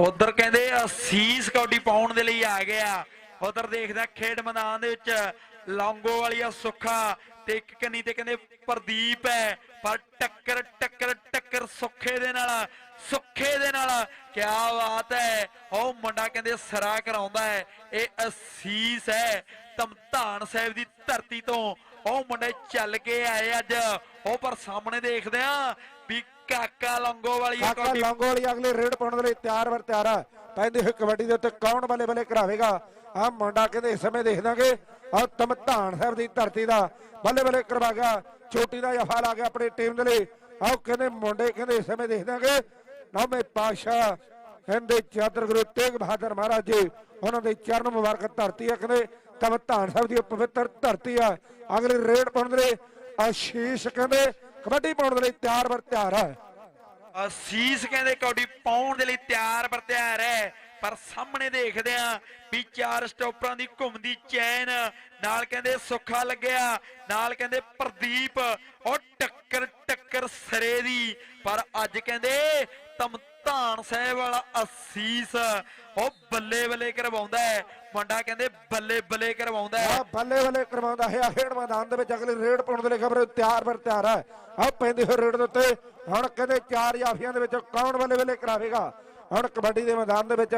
ਉਧਰ ਕਹਿੰਦੇ ਅਸੀਸ ਕੌਡੀ ਪਾਉਣ ਦੇ ਲਈ ਆ ਗਿਆ। ਉਧਰ ਦੇਖਦਾ ਖੇਡ ਮੈਦਾਨ ਦੇ ਵਿੱਚ ਲੌਂਗੋ ਵਾਲੀਆ ਸੁੱਖਾ ਤੇ ਇੱਕ ਕੰਨੀ ਤੇ ਕਹਿੰਦੇ ਪ੍ਰਦੀਪ ਹੈ। ਪਰ ਟੱਕਰ ਟੱਕਰ ਟੱਕਰ ਸੁੱਖੇ ਦੇ ਨਾਲ, ਸੁੱਖੇ ਦੇ ਨਾਲ ਕੀ ਬਾਤ ਹੈ। ਉਹ ਮੁੰਡਾ ਕਹਿੰਦੇ ਸਰਾ ਕਰਾਉਂਦਾ ਹੈ। ਇਹ ਅਸੀਸ ਹੈ ਧਮਧਾਨ ਸਾਹਿਬ ਦੀ ਧਰਤੀ ਤੋਂ ਉਹ ਮੁੰਡੇ ਚੱਲ ਕੇ ਆਏ ਅੱਜ। ਉਹ ਪਰ ਸਾਹਮਣੇ ਦੇਖਦੇ ਆ ਵੀ ਕਾਕਾ ਲੰਗੋ ਵਾਲੀ ਕਾਕਾ ਲੰਗੋਲੀ ਅਗਲੇ ਰੇਡ ਪਾਉਣ ਦੇ ਲਈ ਤਿਆਰ ਵਰ ਤਿਆਰ ਆ। ਪੈਂਦੇ ਹੋਏ ਕਬੱਡੀ ਦੇ ਉੱਤੇ ਕੌਣ ਬੱਲੇ ਬੱਲੇ ਕਰਾਵੇਗਾ? ਆ ਮੁੰਡਾ ਕਹਿੰਦੇ ਇਸ ਸਮੇਂ ਦੇਖ ਦਾਂਗੇ? ਆ ਤਮਧਾਨ ਸਾਹਿਬ ਦੀ ਧਰਤੀ ਦਾ ਬੱਲੇ ਬੱਲੇ ਕਰਵਾ ਗਿਆ। ਛੋਟੀ ਦਾ ਜਫਾ ਲਾ ਗਿਆ ਆਪਣੀ ਟੀਮ ਦੇ ਲਈ। ਆਹ ਕਹਿੰਦੇ ਮੁੰਡੇ ਕਹਿੰਦੇ ਇਸ ਸਮੇਂ ਦੇਖ ਦਾਂਗੇ? ਨੌਵੇਂ ਪਾਸ਼ਾ ਕਹਿੰਦੇ ਚਾਦਰ ਗੁਰੂ ਤੇਗ ਬਹਾਦਰ ਮਹਾਰਾਜ ਜੀ ਉਹਨਾਂ ਦੇ ਚਰਨ ਮੁਬਾਰਕ ਧਰਤੀ ਆ ਕਹਿੰਦੇ। ਤਮਧਾਨ ਸਾਹਿਬ ਦੀ ਪਵਿੱਤਰ ਧਰਤੀ ਆ। ਅਗਲੇ ਰੇਡ ਪਾਉਣ ਦੇ ਲਈ ਆਸ਼ੀਸ਼ ਕਹਿੰਦੇ, ਕਬੱਡੀ ਪਾਉਣ ਦੇ ਲਈ ਤਿਆਰ ਵਰ ਤਿਆਰ ਆ ਅਸੀਸ ਕਹਿੰਦੇ ਕੌਡੀ ਪਾਉਣ ਦੇ ਲਈ ਤਿਆਰ ਪਰ ਤਿਆਰ ਹੈ। ਪਰ ਸਾਹਮਣੇ ਦੇਖਦੇ ਆ ਵੀ ਚਾਰ ਸਟਾਪਰਾਂ ਦੀ ਘੁੰਮਦੀ ਚੈਨ, ਨਾਲ ਕਹਿੰਦੇ ਸੁੱਖਾ ਲੱਗਿਆ, ਨਾਲ ਕਹਿੰਦੇ ਪ੍ਰਦੀਪ, ਉਹ ਟੱਕਰ ਟੱਕਰ ਸਰੇ ਦੀ। ਪਰ ਅੱਜ ਕਹਿੰਦੇ ਤਮਧਾਨ ਸਾਹਿਬ ਵਾਲਾ ਅਸੀਸ ਉਹ ਬੱਲੇ ਬੱਲੇ ਕਰਵਾਉਂਦਾ ਹੈ। ਮੁੰਡਾ ਕਹਿੰਦੇ ਬੱਲੇ ਬੱਲੇ ਕਰਵਾਉਂਦਾ ਹੈ। ਆ ਬੱਲੇ ਬੱਲੇ ਕਰਵਾਉਂਦਾ ਹੈ। ਆ ਖੇਡ ਮੈਦਾਨ ਦੇ ਵਿੱਚ ਅਗਲੀ ਰੇਡ ਪਾਉਣ ਦੇ ਲਈ ਖਬਰ ਤਿਆਰ ਬਰ ਤਿਆਰ ਹੈ। ਆ ਪੈਂਦੇ ਹੋਏ ਰੇਡ ਦੇ ਉੱਤੇ। ਹੁਣ ਕਹਿੰਦੇ ਚਾਰ ਜਾਫੀਆਂ ਦੇ ਵਿੱਚ ਕੌਣ ਬੱਲੇ ਬੱਲੇ ਕਰਾਵੇਗਾ? ਹੁਣ ਕਬੱਡੀ ਦੇ ਮੈਦਾਨ ਦੇ ਵਿੱਚ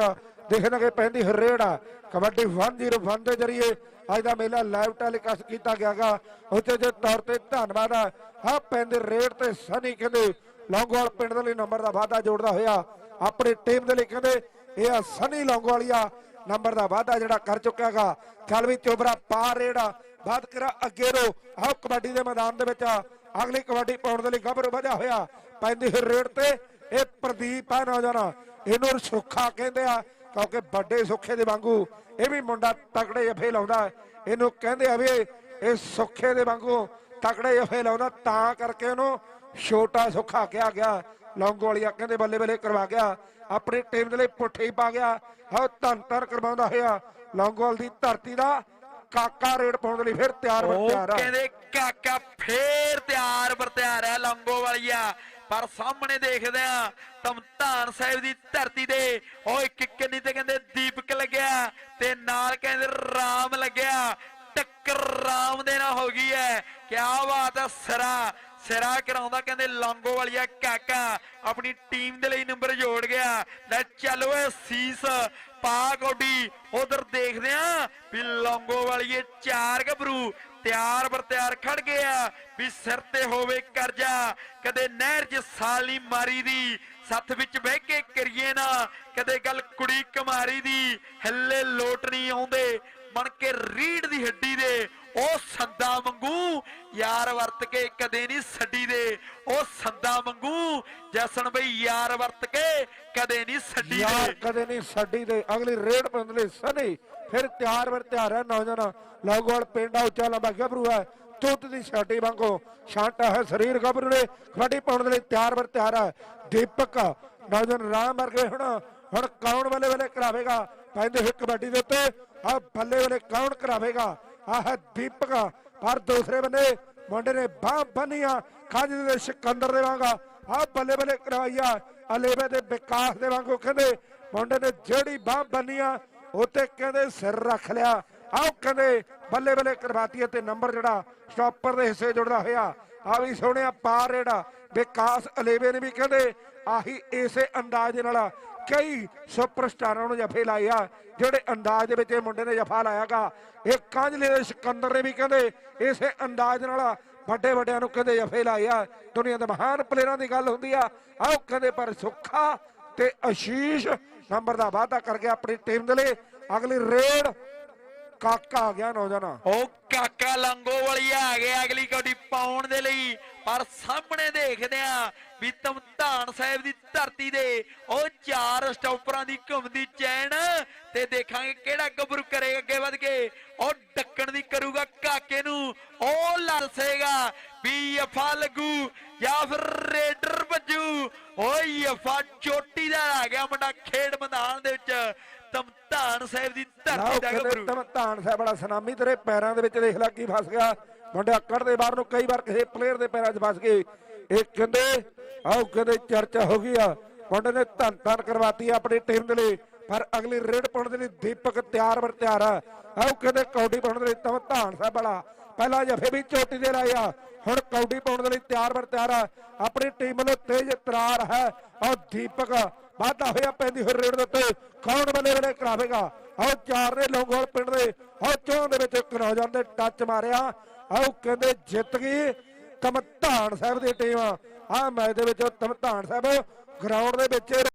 ਦੇਖਣਗੇ ਪੈਂਦੀ ਹੋਈ ਰੇਡ ਆ। ਕਬੱਡੀ 101 ਦੇ ਜਰੀਏ ਅੱਜ ਦਾ ਮੇਲਾ ਲਾਈਵ ਟੈਲੀਕਾਸਟ ਕੀਤਾ ਗਿਆਗਾ। ਉੱਤੇ ਜੇ ਤੌਰ ਤੇ ਧੰਨਵਾਦ ਆ। ਆ ਪੈਂਦੇ ਰੇਡ ਤੇ ਸਨੀ ਕਹਿੰਦੇ ਲੌਂਗੋਵਾਲ ਪਿੰਡ ਦੇ ਲਈ ਨੰਬਰ ਦਾ ਵਾਅਦਾ ਜੋੜਦਾ ਹੋਇਆ। ਆਪਣੀ ਟੀਮ ਦੇ ਲਈ ਕਹਿੰਦੇ, ਇਹ ਆ ਸਨੀ ਲੌਂਗੋਵਾਲੀਆ ਨੰਬਰ ਦਾ ਵਾਅਦਾ ਜਿਹੜਾ ਕਰ ਚੁੱਕਾ ਹੈਗਾ। ਚੱਲ ਵੀ ਚੋਬਰਾ ਪਾਰ ਰੇੜਾ ਬਾਤ ਕਰਾ ਅੱਗੇ ਰੋ ਆਹ ਕਬੱਡੀ ਦੇ ਮੈਦਾਨ ਦੇ ਵਿੱਚ ਅਗਲੀ ਕਬੱਡੀ ਪਾਉਣ ਦੇ ਲਈ ਗੱਭਰੂ ਵਧਿਆ ਹੋਇਆ। ਪੈਂਦੀ ਹੋਈ ਰੇਡ ਤੇ ਇਹ ਪ੍ਰਦੀਪ ਆ ਨੌਜਵਾਨ। ਇਹਨੂੰ ਸੁੱਖਾ ਕਹਿੰਦੇ ਆ, ਕਿਉਂਕਿ ਵੱਡੇ ਸੁੱਖੇ ਦੇ ਵਾਂਗੂ ਇਹ ਵੀ ਮੁੰਡਾ ਤਕੜੇ ਜਫੇ ਲਾਉਂਦਾ ਇਹਨੂੰ ਕਹਿੰਦੇ ਆ ਵੀ ਇਹ ਸੁੱਖੇ ਦੇ ਵਾਂਗੂ ਤਕੜੇ ਜਫੇ ਲਾਉਂਦਾ ਤਾਂ ਕਰਕੇ ਉਹਨੂੰ ਛੋਟਾ ਸੁੱਖਾ ਕਿਹਾ ਗਿਆ। ਲੌਂਗੋਲੀਆ ਕਹਿੰਦੇ ਬੱਲੇ ਬੱਲੇ ਕਰਵਾ ਗਿਆ। ਆਪਣੀ ਟੀਮ ਦੇ ਲਈ ਪੁੱਠੇ ਹੀ ਪਾ ਗਿਆ। ਹਾਂ ਧੰਨ ਧੰਨ ਕਰਵਾਉਂਦਾ ਹੋਇਆ। ਲੌਂਗੋਵਾਲ ਦੀ ਧਰਤੀ ਦਾ ਕਾਕਾ ਰੇਡ ਪਾਉਣ ਦੇ ਲਈ ਫਿਰ ਤਿਆਰ ਉਹ ਤਿਆਰ ਆ। ਕਹਿੰਦੇ ਕਾਕਾ ਫੇਰ ਤਿਆਰ ਪਰ ਤਿਆਰ ਹੈ ਲੰਗੋ ਵਾਲੀਆ ਪਰ ਸਾਹਮਣੇ ਦੇਖਦੇ ਆ ਤਮਤਾਨ ਸਾਹਿਬ ਦੀ ਧਰਤੀ ਦੇ ਉਹ ਇੱਕ ਇੱਕ ਨਹੀਂ ਤੇ ਕਹਿੰਦੇ ਦੀਪਕ ਲੱਗਿਆ ਤੇ ਨਾਲ ਕਹਿੰਦੇ ਰਾਮ ਲੱਗਿਆ। ਟੱਕਰ ਰਾਮ ਦੇ ਨਾਲ ਹੋ ਗਈ ਹੈ। ਕਿਆ ਬਾਤ ਹੈ ਸਰਾ। ਸਿਰਾ ਕਰਾਉਂਦਾ, ਕਹਿੰਦੇ ਲੰਗੋ ਵਾਲੀਆ ਕਾਕਾ ਆਪਣੀ ਟੀਮ ਦੇ ਲਈ ਨੰਬਰ ਜੋੜ ਗਿਆ। ਲੈ ਚੱਲ ਓਏ ਸੀਸ, ਪਾ ਗੋਡੀ, ਉਧਰ ਦੇਖਦੇ ਆ ਵੀ ਲੰਗੋ ਵਾਲੀਏ ਚਾਰ ਗੱਭਰੂ ਤਿਆਰ ਬਰ ਤਿਆਰ ਖੜ ਗਏ ਆ ਵੀ ਸਿਰ ਤੇ ਹੋਵੇ ਕਰਜ਼ਾ। ਕਦੇ ਨਹਿਰ 'ਚ ਸਾਲੀ ਮਾਰੀ ਦੀ ਸੱਥ ਵਿੱਚ ਬਹਿ ਕੇ ਕਰੀਏ ਨਾ, ਕਦੇ ਗੱਲ ਕੁੜੀ ਕੁਮਾਰੀ ਦੀ ਹੱਲੇ ਲੋਟ ਨਹੀਂ ਆਉਂਦੇ, ਬਣ ਕੇ ਰੀੜ ਦੀ ਹੱਡੀ ਦੇ, ਉਹ ਸੰਦਾ ਮੰਗੂ ਯਾਰ ਵਰਤ ਕੇ ਕਦੇ ਨਹੀਂ ਛੱਡੀ ਦੇ, ਉਹ ਸੰਦਾ ਮੰਗੂ ਜਸਨ ਬਈ ਯਾਰ ਵਰਤ ਕੇ ਕਦੇ ਨਹੀਂ ਛੱਡੀ ਯਾਰ ਕਦੇ ਨਹੀਂ ਛੱਡੀ ਦੇ, ਅਗਲੀ ਰੇਡ ਪਾਉਣ ਦੇ ਫਿਰ ਤਿਆਰ ਬਰ ਤਿਆਰ ਹੈ ਨੌਜਵਾਨ। ਲੌਂਗੋਵਾਲ ਪਿੰਡ ਆ, ਉੱਚਾ ਲੰਬਾ ਗੱਭਰੂ ਹੈ? ਤੁੱਤ ਦੀ ਛਾਟੀ ਵਾਂਗੋ ਛਾਂਟਾ ਹੈ, ਸਰੀਰ ਗੱਭਰੂ ਨੇ ਕਬੱਡੀ ਪਾਉਣ ਦੇ ਲਈ ਤਿਆਰ ਬਰ ਤਿਆਰ ਹੈ। ਦੀਪਕ ਨੌਜਵਾਨ ਰਾਮ ਵਰਗੇ ਹੁਣ ਹੁਣ ਕੌਣ ਬੱਲੇ ਬੱਲੇ ਕਰਾਵੇਗਾ? ਪੈਂਦੇ ਹੋਏ ਕਬੱਡੀ ਦੇ ਉੱਤੇ ਆ ਬੱਲੇ ਬੱਲੇ ਕੌਣ ਕਰਾਵੇਗਾ? ਆਹ ਦੀਪਕ, ਪਰ ਦੂਸਰੇ ਬੰਦੇ ਮੁੰਡੇ ਨੇ ਬਾਹ ਬੰਨੀਆਂ, ਖਾਜ ਦੇ ਸਿਕੰਦਰ ਦੇ ਵਾਂਗਾ ਆ ਬੱਲੇ ਬੱਲੇ ਕਰਵਾਈਆ। ਅਲੇਵੇ ਦੇ ਵਿਕਾਸ ਦੇ ਵਾਂਗੂ ਕਹਿੰਦੇ, ਮੁੰਡੇ ਨੇ ਜਿਹੜੀ ਬਾਹ ਬੰਨੀਆਂ, ਉੱਤੇ ਕਹਿੰਦੇ ਸਿਰ ਰੱਖ ਲਿਆ। ਆਓ ਕਹਿੰਦੇ ਬੱਲੇ ਬੱਲੇ ਕਰਵਾਤੀ ਤੇ ਨੰਬਰ ਜਿਹੜਾ ਸਟਾਪਰ ਦੇ ਹਿੱਸੇ ਜੁੜਦਾ ਹੋਇਆ ਆ ਵੀ ਸੋਹਣਿਆ ਪਾਰ ਰੇੜਾ ਵਿਕਾਸ ਅਲੇਵੇ ਨੇ ਵੀ ਕਹਿੰਦੇ, ਆਹੀ ਇਸੇ ਅੰਦਾਜ਼ ਦੇ ਨਾਲ ਕਈ ਸੁਪਰਸਟਾਰਾਂ ਨੂੰ ਜਫੇ ਲਾਏ ਆ, ਜਿਹੜੇ ਅੰਦਾਜ਼ ਦੇ ਵਿੱਚ ਇਹ ਮੁੰਡੇ ਨੇ ਜਫਾ ਲਾਇਆਗਾ ਇਹ ਕਾਂਝਲੇ ਦੇ ਸਿਕੰਦਰ ਨੇ ਵੀ ਕਹਿੰਦੇ, ਇਸੇ ਅੰਦਾਜ਼ ਨਾਲ ਵੱਡੇ ਵੱਡਿਆਂ ਨੂੰ ਕਹਿੰਦੇ ਜਫੇ ਲਾਏ ਆ। ਦੁਨੀਆ ਦੇ ਮਹਾਨ ਪਲੇਅਰਾਂ ਦੀ ਗੱਲ ਹੁੰਦੀ ਆ ਆਓ ਕਹਿੰਦੇ, ਪਰ ਸੁੱਖਾ ਤੇ ਅਸ਼ੀਸ਼ ਨੰਬਰ ਦਾ ਵਾਅਦਾ ਕਰ ਗਿਆ ਆਪਣੀ ਟੀਮ ਦੇ ਲਈ। ਅਗਲੀ ਰੇਡ ਕਾਕਾ ਆ ਗਿਆ ਨੌਜਵਾਨ। ਉਹ ਕਾਕਾ ਲੰਗੋ ਵਾਲੀਆ ਆ ਗਿਆ, ਅਗਲੀ ਕੌਡੀ ਪਾਉਣ ਦੇ ਲਈ। ਪਰ ਸਾਹਮਣੇ ਦੇਖਦੇ ਆ ਵੀ ਧਮਧਾਨ ਸਾਹਿਬ ਦੀ ਧਰਤੀ ਦੇ ਉਹ ਚਾਰ ਸਟਾਪਰਾਂ ਦੀ ਘੁੰਮਦੀ ਚੈਨ ਤੇ ਦੇਖਾਂਗੇ ਕਿਹੜਾ ਗੱਭਰੂ ਕਰੇਗਾ ਅੱਗੇ ਵਧ ਕੇ। ਉਹ ਡੱਕਣ ਦੀ ਕਰੂਗਾ ਕਾਕੇ ਨੂੰ। ਉਹ ਲੜਸੇਗਾ ਵੀ ਯਫਾ ਲੱਗੂ ਜਾਂ ਫਿਰ ਰੇਡਰ ਵੱਜੂ। ਓਏ ਯਫਾ ਚੋਟੀ ਦਾ ਆ ਗਿਆ ਮੁੰਡਾ ਖੇਡ ਮੈਦਾਨ ਦੇ ਵਿੱਚ। ਧਮਧਾਨ ਸਾਹਿਬ ਦੀ ਧਰਤੀ ਦਾ ਗੱਭਰੂ। ਧਮਧਾਨ ਸਾਹਿਬ ਵਾਲਾ ਸੁਨਾਮੀ ਤੇਰੇ ਪੈਰਾਂ ਦੇ ਵਿੱਚ ਦੇਖ ਲੈ ਕੀ ਫਸ ਗਿਆ। ਮੁੰਡਿਆ ਕੱਢਦੇ ਬਾਹਰ ਨੂੰ ਕਈ ਵਾਰ ਕਿਸੇ ਪਲੇਅਰ ਦੇ ਪੈਰਾਂ 'ਚ ਫਸ ਗਏ। ਇਹ ਕਹਿੰਦੇ ਆਓ ਕਹਿੰਦੇ ਚਰਚਾ ਹੋ ਗਈ ਆ। ਮੁੰਡੇ ਨੇ ਧੰਨ ਧੰਨ ਕਰਵਾਤੀ ਆਪਣੀ ਟੀਮ ਦੇ ਲਈ। ਪਰ ਅਗਲੀ ਰੇਡ ਪਾਉਣ ਦੇ ਲਈ ਦੀਪਕ ਤਿਆਰ ਬਰ ਤਿਆਰ ਆ। ਆਓ ਕਹਿੰਦੇ ਕੌਡੀ ਪਾਉਣ ਦੇ ਲਈ ਤਮ ਧਾਨ ਸਾਹਿਬ ਵਾਲਾ। ਪਹਿਲਾ ਜਫੇ ਵੀ ਚੋਟੀ ਦੇ ਲਾਏ ਹੁਣ ਕੌਡੀ ਪਾਉਣ ਦੇ ਲਈ ਤਿਆਰ ਵਰ ਤਿਆਰ ਆ। ਆਪਣੀ ਟੀਮ ਵੱਲੋਂ ਤੇਜ਼ ਤਰਾਰ ਹੈ। ਆਓ ਦੀਪਕ ਵਾਧਾ ਹੋਇਆ ਪੈਂਦੀ ਹੋਈ ਰੇਡ ਦੇ ਉੱਤੇ। ਕੌਣ ਬੱਲੇ ਵੇਲੇ ਕਰਾਵੇਗਾ? ਆਓ ਚਾਰ ਨੇ ਲੌਂਗੋਲ ਪਿੰਡ ਦੇ। ਆਓ ਚੋਂ ਦੇ ਵਿੱਚ ਇੱਕ ਨੌਜਵਾਨ ਦੇ ਟੱਚ ਮਾਰਿਆ। ਆਓ ਕਹਿੰਦੇ ਜਿੱਤ ਗਈ ਤਮਧਾਨ ਸਾਹਿਬ ਦੀ ਟੀਮ। ਆ ਮੈਚ ਦੇ ਵਿੱਚ ਤਮਧਾਨ ਸਾਹਿਬ ਗਰਾਊਂਡ ਦੇ ਵਿੱਚ